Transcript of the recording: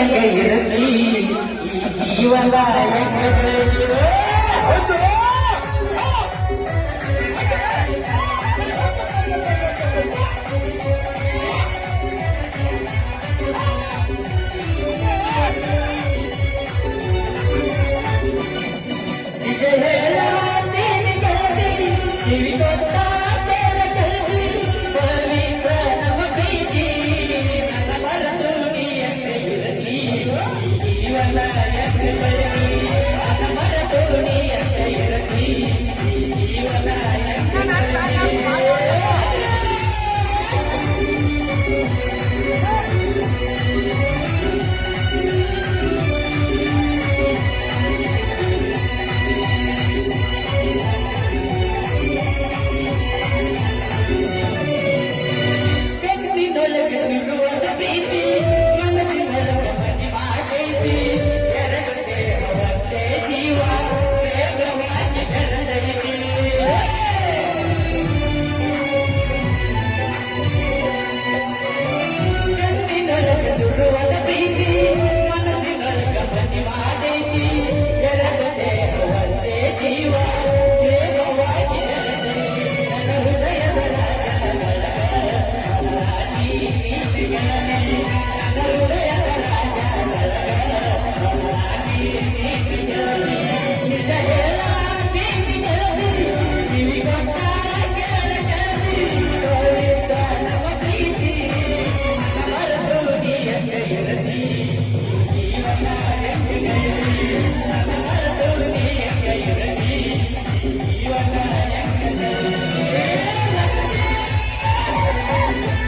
எங்க இருக்கு ஜீவந்தார எங்களுக்கு Here we go. Yeah.